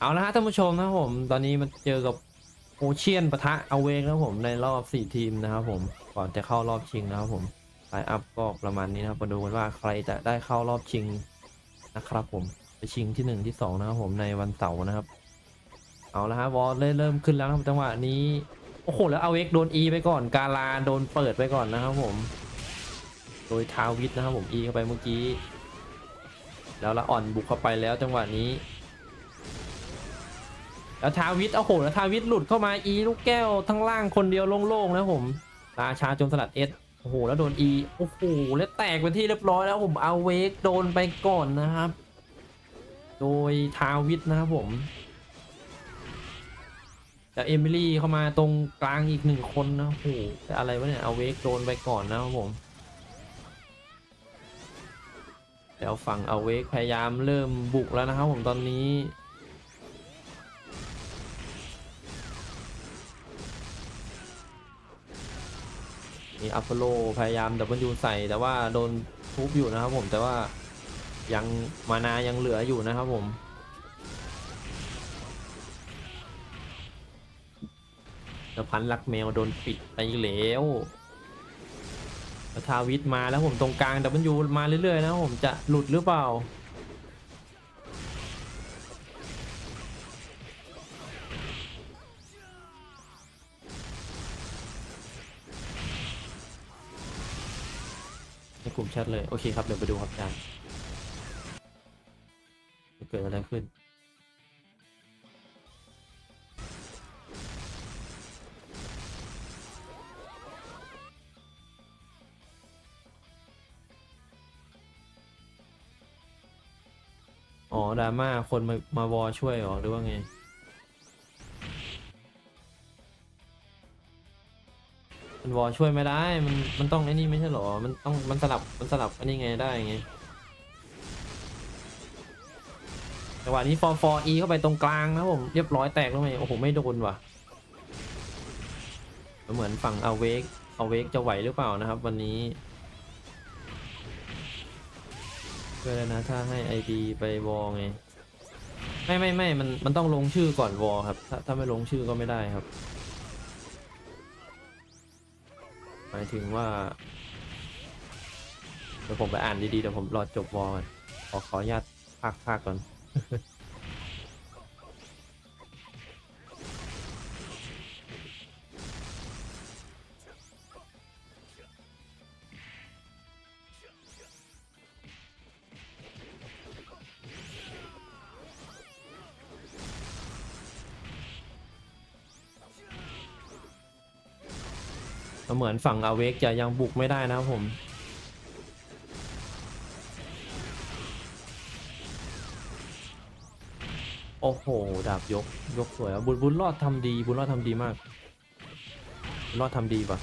เอาละฮะท่านผู้ชมนะผม ตอนนี้มันเจอกับโอเชียนปะทะเอาเวกนะผมในรอบ 4 ทีมนะครับผมก่อนจะเข้ารอบชิงนะครับผมไลอัพก็ประมาณนี้นะครับมาดูกันว่าใครจะได้เข้ารอบชิงนะครับผมไปชิงที่ 1 ที่ 2 นะครับผมในวันเสาร์นะครับ เอาละฮะวอลเริ่มขึ้นแล้วครับจังหวะนี้โอ้โหแล้วเอาเวกโดน E ไปก่อน กาลาโดนเปิดไปก่อนนะครับผม โดยทาวิทนะครับผม E เข้าไปเมื่อกี้ แล้วละอ่อนบุกเข้าไปแล้วจังหวะนี้ แล้วทาวิทโอ้โหแล้วทาวิทหลุดเข้ามาอีลูกแก้วทั้งล่างคนเดียวโล่งๆนะผมราชาโจมสลัดเอสโอ้โหแล้วโดนอีโอ้โหแล้วแตกเป็นที่เรียบร้อยแล้วผมเอาเวกโดนไปก่อนนะครับ โดยทาวิทนะครับผมแต่เอมิลี่เข้ามาตรงกลางอีกหนึ่งคนนะโอ้โหแต่อะไรวะเนี่ยเอาเวกโดนไปก่อนนะครับผมแล้วฝั่งเอาเวกพยายามเริ่มบุกแล้วนะครับผมตอนนี้ นี่อัพโลพยายามดับเบิลยูใส่ แต่ว่าโดนทุบอยู่นะครับผมแต่ว่ายังมานายังเหลืออยู่นะครับผมแล้วพันลักแมวโดนปิดไปแล้วทาวิทมาแล้วผมตรงกลางดับเบิลยูมาเรื่อยๆนะผมจะหลุดหรือเปล่า กลุ่มแชทเลย โอเคครับ เดี๋ยวไปดูครับอาจารย์จะเกิดอะไรขึ้น อ๋อดราม่าคนมามาวอช่วยเหรอ หรือว่าไง มันวอช่วยไม่ได้ มันมันต้องไอ้นี่ไม่ใช่หรอ มันต้องมันสลับมันสลับอันนี้ไงได้ไงจังหวะนี้ฟอร์ฟอร์อีเข้าไปตรงกลางนะผมเรียบร้อยแตกแล้วไหมโอ้โหไม่โดนว่ะเหมือนฝั่งเอาเวกเอาเวกจะไหวหรือเปล่านะครับ วันนี้เพื่อนะถ้าให้ไอดีไปวอไงไม่ไม่ไม่มันมันต้องลงชื่อก่อนวอครับ ถ้าถ้าไม่ลงชื่อก็ไม่ได้ครับ มายถึงว่าเดี๋ยวผมไปอ่านดีๆเดี๋ยวผมรอจบวอลก่อนขอขออนุญาตภาคภาคก่อน เหมือนฝั่งอาเวกจะยังบุกไม่ได้นะครับผม โอ้โห ดาบยก ยกสวยอะบุญบุญรอดทำดี บุญรอดทำดีมาก รอดทำดีปะ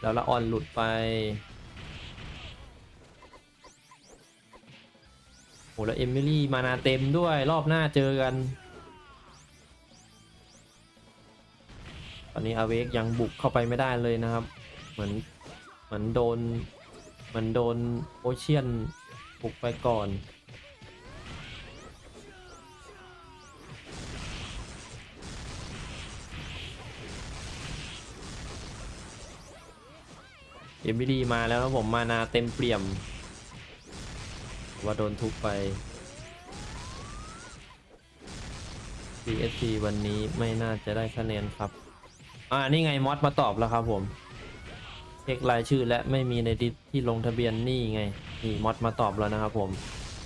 แล้วละอ่อนหลุดไป หแล้วเอมิลี่มานาเต็มด้วยรอบหน้าเจอกัน ตอนนี้อาเวกยังบุกเข้าไปไม่ได้เลยนะครับ เหมือนเหมือนโดนเหมือนโดนโอเชียนบุกไปก่อนเอมิลี่มาแล้วผมมานาเต็มเปี่ยม ว่าโดนทุบไป CSC วันนี้ไม่น่าจะได้คะแนนครับ อ่า นี่ไงมอสมาตอบแล้วครับผม เช็ครายชื่อและไม่มีในดิสที่ลงทะเบียนนี่ไง นี่มอสมาตอบแล้วนะครับผม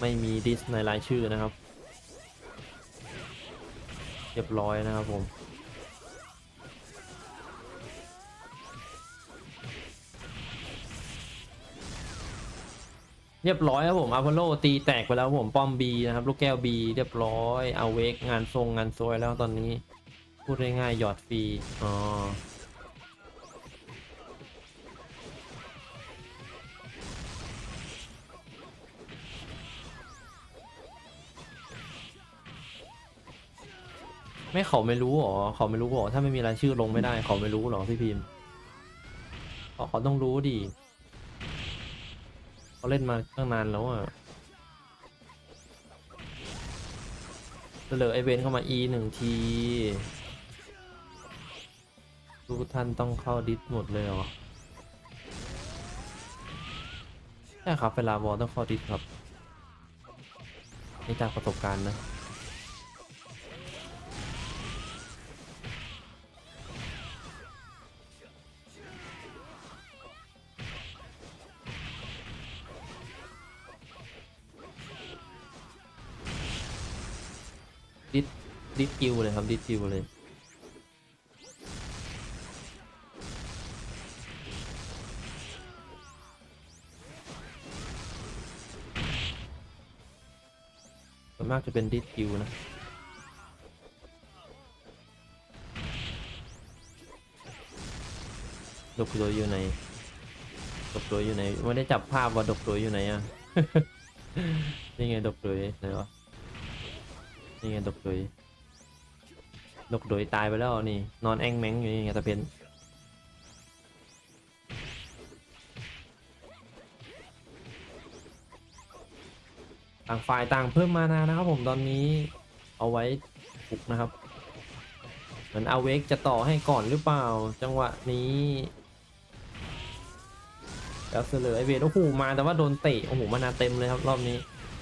ไม่มีดิสในรายชื่อนะครับ เรียบร้อยนะครับผม เรียบร้อยครับผมอ p พ l โลตีแตกไปแล้วผมป้อมบีนะครับลูกแก้วบีเรียบร้อยเอาเวกงานทรงงานซวยแล้วตอนนี้ พูดง่ายๆหยอดฟรีอ๋อไม่เขาไม่รู้หรอเขาไม่รู้หรอถ้าไม่มีรายชื่อลงไม่ได้เขาไม่รู้หรอพี่พิมพ์เขาต้องรู้ดิ เขาเล่นมาตั้งนานแล้วอะเหลือไอเวนเข้ามา E หนึ่งทีทุกท่านต้องเข้าดิสหมดเลยเหรอใช่ครับเวลาบอลต้องเข้าดิสครับนี่จากประสบการณ์นะ ดิสดิสกิวเลยครับดิสกิวเลยส่วนมากจะเป็นดิสกิวนะดกโดยอยู่ไหนดกโดยอยู่ไหนไม่ได้จับภาพว่าดกโดยอยู่ไหนอะนี่ไงดกโดยไหนวะนี่ไงดกโด ยดกโดยตายไปแล้วนี่ นอนแองแมงอยู่นี่ไงตะเพียนต่างฝ่ายต่างเพิ่มมานานะครับผมตอนนี้เอาไว้ปลุกนะครับ เหมือนเอาเวกจะต่อให้ก่อนหรือเปล่า จังหวะนี้แล้วเสลอไอเวทโอ้โหมาแต่ว่าโดนเตะโอ้โหมานาเต็มเลยครับรอบนี้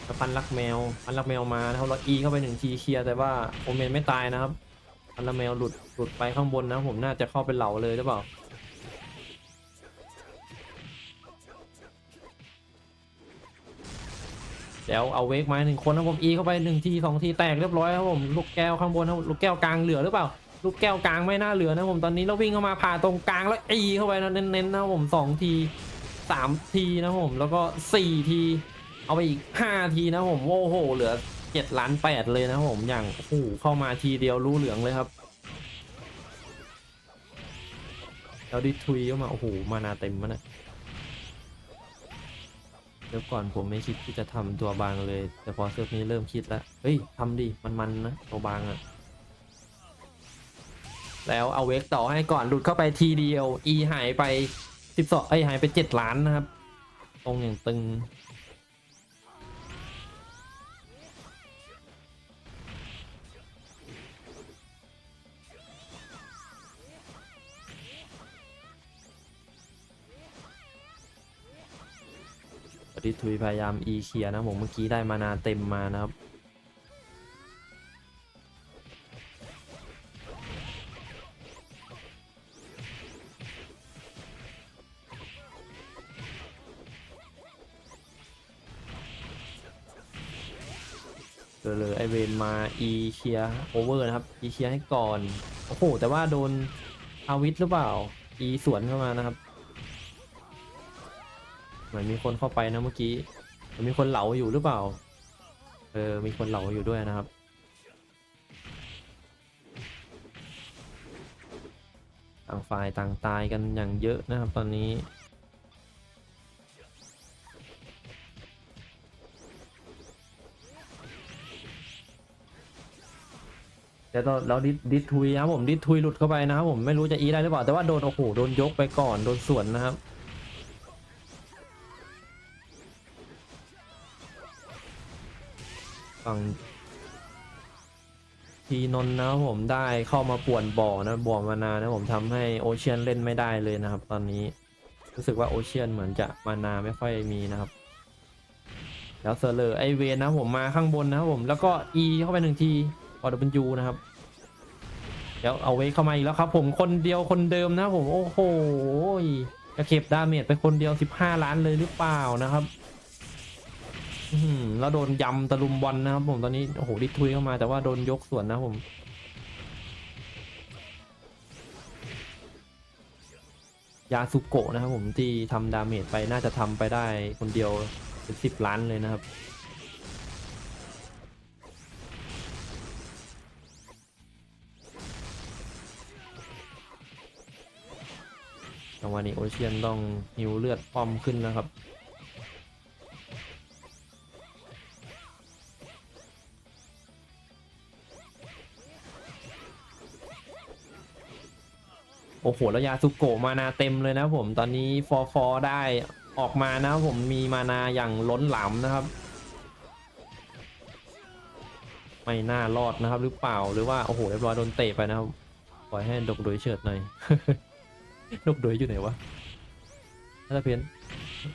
แล้วปันลักแมวปันลักแมวมานะครับเราอีเข้าไปหนึ่งทีเคลียร์แต่ว่าโอเมนไม่ตายนะครับ ปันลักแมวหลุดหลุดไปข้างบนนะ ผมน่าจะเข้าไปเหล่าเลยหรือเปล่าเดี๋ยวเอาเวกมาหนึ่งคนนะผมอีเข้าไปหนึ่งทีสองทีแตกเรียบร้อยครับผมลูกแก้วข้างบนนะลูกแก้วกลางเหลือหรือเปล่า ลูกแก้วกลางไม่น่าเหลือนะผมตอนนี้เราวิ่งเข้ามาผ่าตรงกลางแล้วอีเข้าไปนะเน้นๆนะผมสองทีสามทีนะผมแล้วก็สี่ที เอาไปอีกห้าทีนะผมโอ้โหเหลือ เจ็ดล้านแปดเลยนะผมอย่างโอ้โหเข้ามาทีเดียวรู้เหลืองเลยครับแล้วดิทุยเข้ามาโอ้โหมานาเต็มมันนะเดี๋ยวก่อนผมไม่คิดที่จะทำตัวบางเลย แต่พอเซิร์ฟนี้เริ่มคิดแล้วเฮ้ยทำดิมันๆนนะตัวบางอะแล้วเอาเวกต่อให้ก่อนหลุดเข้าไปทีเดียว e หายไปสิบสองเอ้ยหายไปเจ็ดล้านนะครับ ตรงอย่างตึง ปฏิทุยพยายามอีเคลียนะผมเมื่อกี้ได้มานาเต็มมานะครับเลยไอเวนมาอีเคลียโอเวอร์นะครับอีเคลียให้ก่อน โอ้โห แต่ว่าโดนอาวิทหรือเปล่า อีสวนเข้ามานะครับ เหมือนมีคนเข้าไปนะเมื่อกี้เหมือนมีคนเหลาอยู่หรือเปล่า เออ มีคนเหลาอยู่ด้วยนะครับ ต่างฝ่ายต่างตายกันอย่างเยอะนะครับตอนนี้แต่ตอนเราดิดดิดทุยนะผมดิดทุยหลุดเข้าไปนะครับผมไม่รู้จะอีได้หรือเปล่า แต่ว่าโดนโอ้โหโดนยกไปก่อนโดนสวนนะครับ ฝั่งทีนนท์นะครับผมได้เข้ามาป่วนบ่อนะบ่อมานานะผมทำให้โอเชียนเล่นไม่ได้เลยนะครับ ตอนนี้รู้สึกว่าโอเชียนเหมือนจะมานาไม่ค่อยมีนะครับ แล้วเซอร์เลอร์ไอเวนนะผมมาข้างบนนะครับผมแล้วก็ E เข้าไปหนึ่งทีออดเป็นยูนะครับเดี๋ยวเอาไว้เข้ามาอีกแล้วครับ ผมคนเดียวคนเดิมนะผมโอ้โหจะเก็บดาเมจไปคนเดียว 15 ล้านเลยหรือเปล่านะครับ อืมแล้วโดนยำตะลุมบอลนะครับผมตอนนี้โอ้โหดิทุยเข้ามาแต่ว่าโดนยกส่วนนะผมยาสุโกะนะครับผมที่ทำดาเมจไปน่าจะทำไปได้คนเดียวเป็นสิบล้านเลยนะครับจังหวะนี้โอเชียนต้องหิวเลือดป้อมขึ้นนะครับ โอ้โหแล้วยาสุโกมานาเต็มเลยนะผมตอนนี้ฟอฟอได้ออกมานะผมมีมานาอย่างล้นหลามนะครับ ไม่น่ารอดนะครับ หรือเปล่าหรือว่าโอ้โหเรียบร้อยโดนเตะไปนะครับปล่อยให้ดกโดยเฉิดหน่อยดกโดยอยู่ไหนวะตะเพียน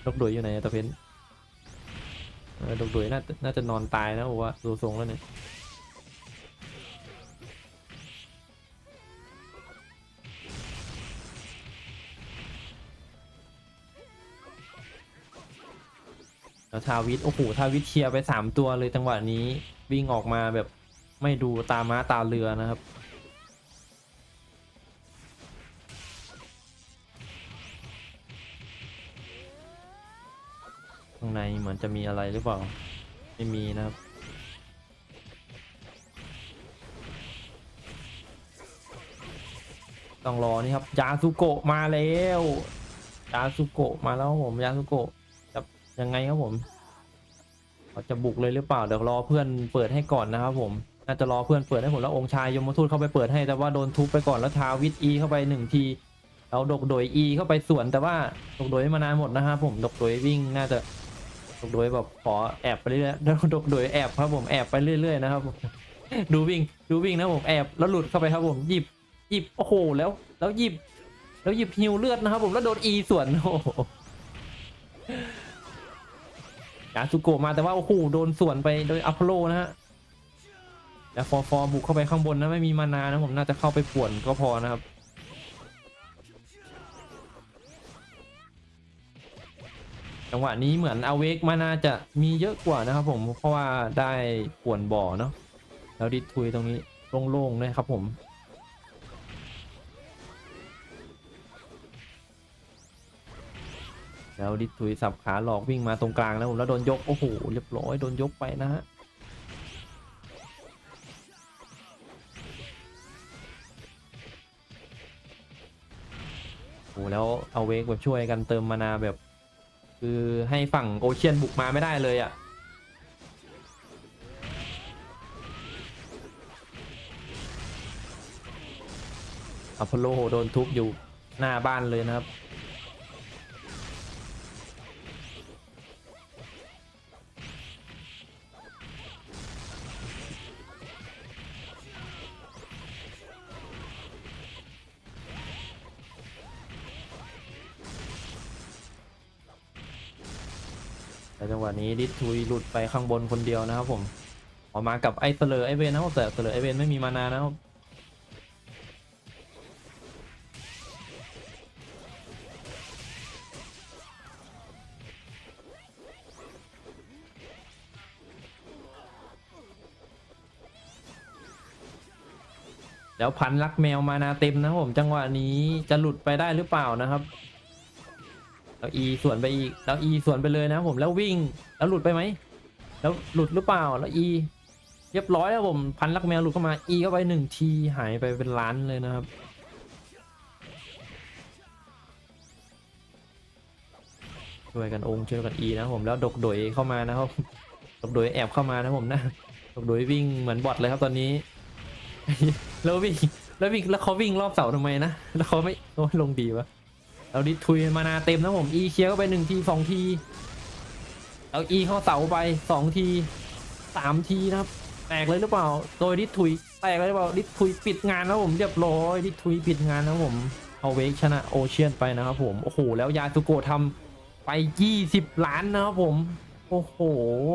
ดกโดยอยู่ไหนตะเพียนดกโดยน่าน่าจะนอนตายนะผมว่าดูทรงแล้วเนี่ย แล้วทาวิทโอ้โหทาวิทเคลียร์ไปสามตัวเลยจังหวะนี้วิ่งออกมาแบบไม่ดูตาม้าตาเรือนะครับข้างในเหมือนจะมีอะไรหรือเปล่า ไม่มีนะครับต้องรอนี่ครับยาสุโกะมาแล้วยาสุโกะมาแล้วผมยาสุโกะ ยังไงครับผมเขาจะบุกเลยหรือเปล่าเดี๋ยวรอเพื่อนเปิดให้ก่อนนะครับผมน่าจะรอเพื่อนเปิดให้ผมแล้วองค์ชายยมทูตเข้าไปเปิดให้แต่ว่าโดนทุบไปก่อนแล้วทาวิทอีเข้าไปหนึ่งทีแล้วดกโดยอีเข้าไปสวนแต่ว่าดกโดยมานานหมดนะครับผมดกโดยวิ่งน่าจะดกโดยแบบขอแอบไปเรื่อยๆแล้วดกโดยแอบครับผมแอบไปเรื่อยๆนะครับผมดูวิ่งดูวิ่งนะผมแอบแล้วหลุดเข้าไปครับผมหยิบหยิบโอ้โหแล้วแล้วหยิบ แล้วหยิบฮิวเลือดนะครับผมแล้วโดนอีส่วนโอ้ โหยาสุโกะมาแต่ว่าโอ้โหโดนส่วนไปโดยอัพโลนะฮะแต่ฟอร์ฟอร์บุกเข้าไปข้างบนนะไม่มีมานานะผมน่าจะเข้าไปป่วนก็พอนะครับจังหวะนี้เหมือนอเวกมานาจะมีเยอะกว่านะครับผมเพราะว่าได้ป่วนบ่อเนาะแล้วดิทุยตรงนี้โล่งๆเลยครับผม แล้วดิทุยสับขาหลอกวิ่งมาตรงกลางแล้วผมแล้วโดนยก โอ้โห เรียบร้อยโดนยกไปนะฮะโอ้โหแล้วเอาเวกแบบช่วยกันเติมมานาแบบ คือให้ฝั่งโอเชียนบุกมาไม่ได้เลยอะ่ะอพอลโลโดนทุบอยู่หน้าบ้านเลยนะครับ แต่จังหวะนี้ดิสทุยหลุดไปข้างบนคนเดียวนะครับผมออกมากับไอ้เตเลอไอเวนนะครับแต่เตเลอไอเวนไม่มีมานานะครับแล้วพันรักแมวมานาเต็มนะผมจังหวะนี้จะหลุดไปได้หรือเปล่านะครับ แล้วอีสวนไปอีกแล้วอีสวนไปเลยนะผมแล้ววิ่งแล้วหลุดไปไหมแล้วหลุดหรือเปล่าแล้วอีเรียบร้อยแล้วผมพันรักแมวหลุดเข้ามาอีเข้าไปหนึ่งทีหายไปเป็นล้านเลยนะครับช่วยกันองค์ช่วยกันอีนะผมแล้วดกโดยเข้ามานะครับดกโดยแอบเข้ามานะผมนะดกโดยวิ่งเหมือนบอทเลยครับตอนนี้แล้ววิ่งแล้ววิ่งแล้วเขาวิ่งรอบเสาทำไมนะแล้วเขาไม่โอ้ลงดีวะ เราดิทุยมานาเต็มนะผมอีเคียร์เข้าไปหนึ่งทีสองทีเอาอีเข้าเสาไปสองทีสามทีนะครับแตกเลยหรือเปล่า โดยดิทุยแตกเลยหรือเปล่าดิทุยปิดงานนะผมเรียบร้อยดิทุยปิดงานนะผมเอาเวกชนะโอเชียนไปนะครับผมโอ้โหแล้วยาสุโกะทำไปยี่สิบล้านนะครับผม โอ้โห